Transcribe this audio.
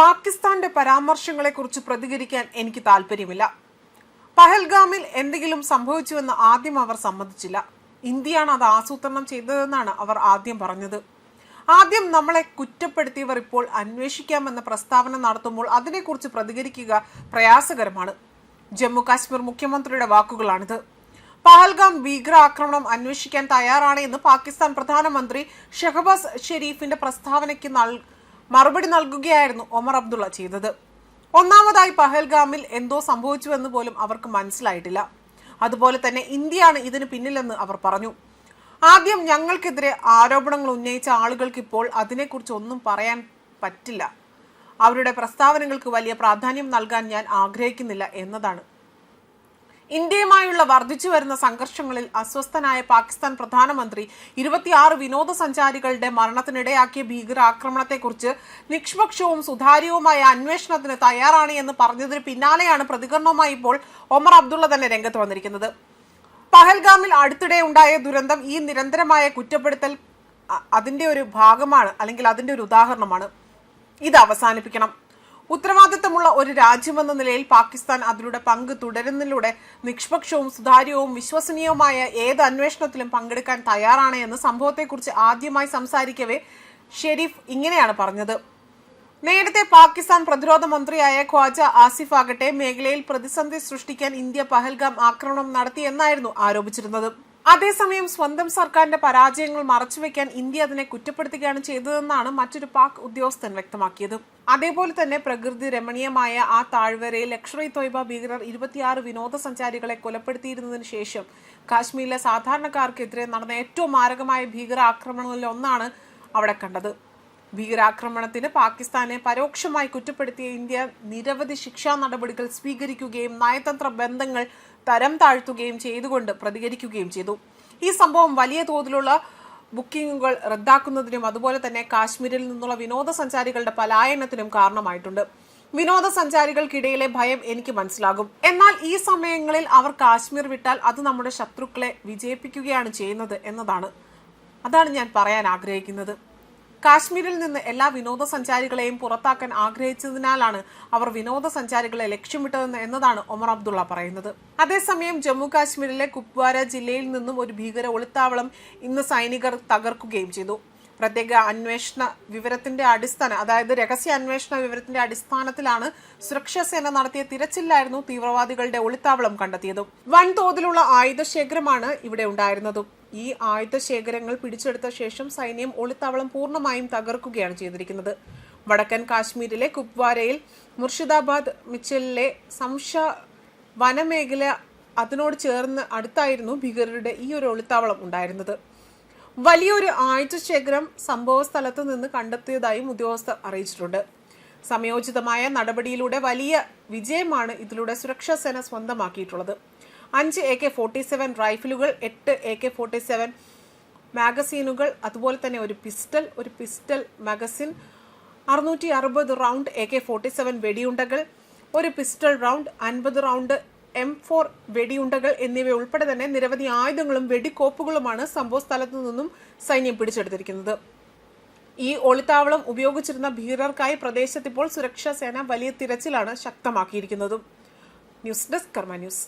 പാകിസ്ഥാന്റെ പരാമർശങ്ങളെക്കുറിച്ച് പ്രതികരിക്കാൻ എനിക്ക് താല്പര്യമില്ല പഹൽഗാമിൽ എന്തെങ്കിലും സംഭവിച്ചുവെന്ന് ആദ്യം അവർ സമ്മതിച്ചില്ല. ഇന്ത്യയാണ് അത് ആസൂത്രണം ചെയ്തതെന്നാണ് അവർ ആദ്യം പറഞ്ഞത്. ആദ്യം നമ്മളെ കുറ്റപ്പെടുത്തിയവർ ഇപ്പോൾ അന്വേഷിക്കാമെന്ന പ്രസ്താവന നടത്തുമ്പോൾ അതിനെക്കുറിച്ച് പ്രതികരിക്കുക പ്രയാസകരമാണ്. ജമ്മു കാശ്മീർ മുഖ്യമന്ത്രിയുടെ വാക്കുകളാണിത്. പഹൽഗാം ഭീകര ആക്രമണം അന്വേഷിക്കാൻ തയ്യാറാണ് എന്ന് പാകിസ്ഥാൻ പ്രധാനമന്ത്രി ഷെഹബാസ് ഷെരീഫിന്റെ പ്രസ്താവനയ്ക്ക് നൽ മറുപടി നൽകുകയായിരുന്നു ഒമർ അബ്ദുള്ള ചെയ്തത്. ഒന്നാമതായി പഹൽഗാമിൽ എന്തോ സംഭവിച്ചുവെന്ന് പോലും അവർക്ക് മനസ്സിലായിട്ടില്ല. അതുപോലെ തന്നെ ഇന്ത്യയാണ് ഇതിന് പിന്നിലെന്ന് അവർ പറഞ്ഞു. ആദ്യം ഞങ്ങൾക്കെതിരെ ആരോപണങ്ങൾ ഉന്നയിച്ച ആളുകൾക്ക് ഇപ്പോൾ അതിനെക്കുറിച്ച് ഒന്നും പറയാൻ പറ്റില്ല. അവരുടെ പ്രസ്താവനകൾക്ക് വലിയ പ്രാധാന്യം നൽകാൻ ഞാൻ ആഗ്രഹിക്കുന്നില്ല എന്നതാണ്. ഇന്ത്യയുമായുള്ള വർദ്ധിച്ചു വരുന്ന സംഘർഷങ്ങളിൽ അസ്വസ്ഥനായ പാകിസ്ഥാൻ പ്രധാനമന്ത്രി ഇരുപത്തിയാറ് വിനോദസഞ്ചാരികളുടെ മരണത്തിനിടയാക്കിയ ഭീകരാക്രമണത്തെക്കുറിച്ച് നിഷ്പക്ഷവും സുതാര്യവുമായ അന്വേഷണത്തിന് തയ്യാറാണ് എന്ന് പറഞ്ഞതിന് പിന്നാലെയാണ് പ്രതികരണവുമായി ഇപ്പോൾ ഒമർ അബ്ദുള്ള തന്നെ രംഗത്ത് വന്നിരിക്കുന്നത്. പഹൽഗാമിൽ അടുത്തിടെ ഉണ്ടായ ദുരന്തം ഈ നിരന്തരമായ കുറ്റപ്പെടുത്തൽ അതിന്റെ ഒരു ഭാഗമാണ് അല്ലെങ്കിൽ അതിന്റെ ഒരു ഉദാഹരണമാണ്. ഇത് അവസാനിപ്പിക്കണം. ഉത്തരവാദിത്തമുള്ള ഒരു രാജ്യമെന്ന നിലയിൽ പാകിസ്ഥാൻ അതിലൂടെ പങ്ക് തുടരുന്നതിലൂടെ നിഷ്പക്ഷവും സുതാര്യവും വിശ്വസനീയവുമായ ഏത് അന്വേഷണത്തിലും പങ്കെടുക്കാൻ തയ്യാറാണ് എന്ന് സംഭവത്തെക്കുറിച്ച് ആദ്യമായി സംസാരിക്കവേ ഷെരീഫ് ഇങ്ങനെയാണ് പറഞ്ഞത്. നേരത്തെ പാകിസ്ഥാൻ പ്രതിരോധ മന്ത്രിയായ ഖ്വാജ ആസിഫ് ആകട്ടെ മേഖലയിൽ പ്രതിസന്ധി സൃഷ്ടിക്കാൻ ഇന്ത്യ പഹൽഗാം ആക്രമണം നടത്തിയെന്നായിരുന്നു ആരോപിച്ചിരുന്നത്. അതേസമയം സ്വന്തം സർക്കാരിന്റെ പരാജയങ്ങൾ മറച്ചുവെക്കാൻ ഇന്ത്യ അതിനെ കുറ്റപ്പെടുത്തുകയാണ് ചെയ്തതെന്നാണ് മറ്റൊരു പാക് ഉദ്യോഗസ്ഥൻ വ്യക്തമാക്കിയത്. അതേപോലെ തന്നെ പ്രകൃതി രമണീയമായ ആ താഴ്വരയിൽ ലക്ഷറി തൊയ്ബ ഭീകരർ ഇരുപത്തിയാറ് വിനോദസഞ്ചാരികളെ കൊലപ്പെടുത്തിയിരുന്നതിന് ശേഷം കാശ്മീരിലെ സാധാരണക്കാർക്കെതിരെ നടന്ന ഏറ്റവും മാരകമായ ഭീകര ആക്രമണങ്ങളിൽ ഒന്നാണ് അവിടെ കണ്ടത്. ഭീകരാക്രമണത്തിന് പാകിസ്ഥാനെ പരോക്ഷമായി കുറ്റപ്പെടുത്തിയ ഇന്ത്യ നിരവധി ശിക്ഷാ നടപടികൾ സ്വീകരിക്കുകയും നയതന്ത്ര ബന്ധങ്ങൾ തരം താഴ്ത്തുകയും ചെയ്തുകൊണ്ട് പ്രതികരിക്കുകയും ചെയ്തു. ഈ സംഭവം വലിയ തോതിലുള്ള ബുക്കിംഗുകൾ റദ്ദാക്കുന്നതിനും അതുപോലെ തന്നെ കാശ്മീരിൽ നിന്നുള്ള വിനോദസഞ്ചാരികളുടെ പലായനത്തിനും കാരണമായിട്ടുണ്ട്. വിനോദസഞ്ചാരികൾക്കിടയിലെ ഭയം എനിക്ക് മനസ്സിലാകും. എന്നാൽ ഈ സമയങ്ങളിൽ അവർ കാശ്മീർ വിട്ടാൽ അത് നമ്മുടെ ശത്രുക്കളെ വിജയിപ്പിക്കുകയാണ് ചെയ്യുന്നത് എന്നതാണ്. അതാണ് ഞാൻ പറയാൻ ആഗ്രഹിക്കുന്നത്. കാശ്മീരിൽ നിന്ന് എല്ലാ വിനോദസഞ്ചാരികളെയും പുറത്താക്കാൻ ആഗ്രഹിച്ചതിനാലാണ് അവർ വിനോദസഞ്ചാരികളെ ലക്ഷ്യമിട്ടതെന്ന് എന്നതാണ് ഒമർ അബ്ദുള്ള പറയുന്നത്. അതേസമയം ജമ്മു കാശ്മീരിലെ കുപ്വാര ജില്ലയിൽ നിന്നും ഒരു ഭീകര ഒളിത്താവളം ഇന്ന് സൈനികർ തകർക്കുകയും ചെയ്തു. പ്രത്യേക അന്വേഷണ വിവരത്തിന്റെ അടിസ്ഥാന അതായത് രഹസ്യ അന്വേഷണ വിവരത്തിന്റെ അടിസ്ഥാനത്തിലാണ് സുരക്ഷാ സേന നടത്തിയ തിരച്ചിലായിരുന്നു തീവ്രവാദികളുടെ ഒളിത്താവളം കണ്ടെത്തിയത്. വൻതോതിലുള്ള ആയുധശേഖരമാണ് ഇവിടെ ഉണ്ടായിരുന്നതും. ഈ ആയുധ ശേഖരങ്ങൾ പിടിച്ചെടുത്ത ശേഷം സൈന്യം ഒളിത്താവളം പൂർണമായും തകർക്കുകയാണ് ചെയ്തിരിക്കുന്നത്. വടക്കൻ കാശ്മീരിലെ കുപ്വാരയിൽ മുർഷിദാബാദ് മിച്ചലിലെ സംഷ വനമേഖല അതിനോട് ചേർന്ന് അടുത്തായിരുന്നു ഭീകരരുടെ ഈ ഒരു ഒളിത്താവളം ഉണ്ടായിരുന്നത്. വലിയൊരു ആയുധശേഖരം സംഭവ സ്ഥലത്ത് നിന്ന് കണ്ടെത്തിയതായും ഉദ്യോഗസ്ഥർ അറിയിച്ചിട്ടുണ്ട്. സമയോചിതമായ നടപടിയിലൂടെ വലിയ വിജയമാണ് ഇതിലൂടെ സുരക്ഷാ സേന സ്വന്തമാക്കിയിട്ടുള്ളത്. അഞ്ച് എ കെ ഫോർട്ടി സെവൻ റൈഫിലുകൾ എട്ട് എ കെ ഫോർട്ടി സെവൻ മാഗസീനുകൾ അതുപോലെ തന്നെ ഒരു പിസ്റ്റൽ ഒരു പിസ്റ്റൽ മാഗസിൻ അറുന്നൂറ്റി അറുപത് round A K forty seven വെടിയുണ്ടകൾ ഒരു പിസ്റ്റൾ റൗണ്ട് അൻപത് റൗണ്ട് എം ഫോർ വെടിയുണ്ടകൾ എന്നിവ ഉൾപ്പെടെ തന്നെ നിരവധി ആയുധങ്ങളും വെടിക്കോപ്പുകളുമാണ് സംഭവ സ്ഥലത്തു നിന്നും സൈന്യം പിടിച്ചെടുത്തിരിക്കുന്നത്. ഈ ഒളിത്താവളം ഉപയോഗിച്ചിരുന്ന ഭീകരർക്കായി പ്രദേശത്ത് ഇപ്പോൾ സുരക്ഷാ സേന വലിയ തിരച്ചിലാണ് ശക്തമാക്കിയിരിക്കുന്നതും. News desk Karma news.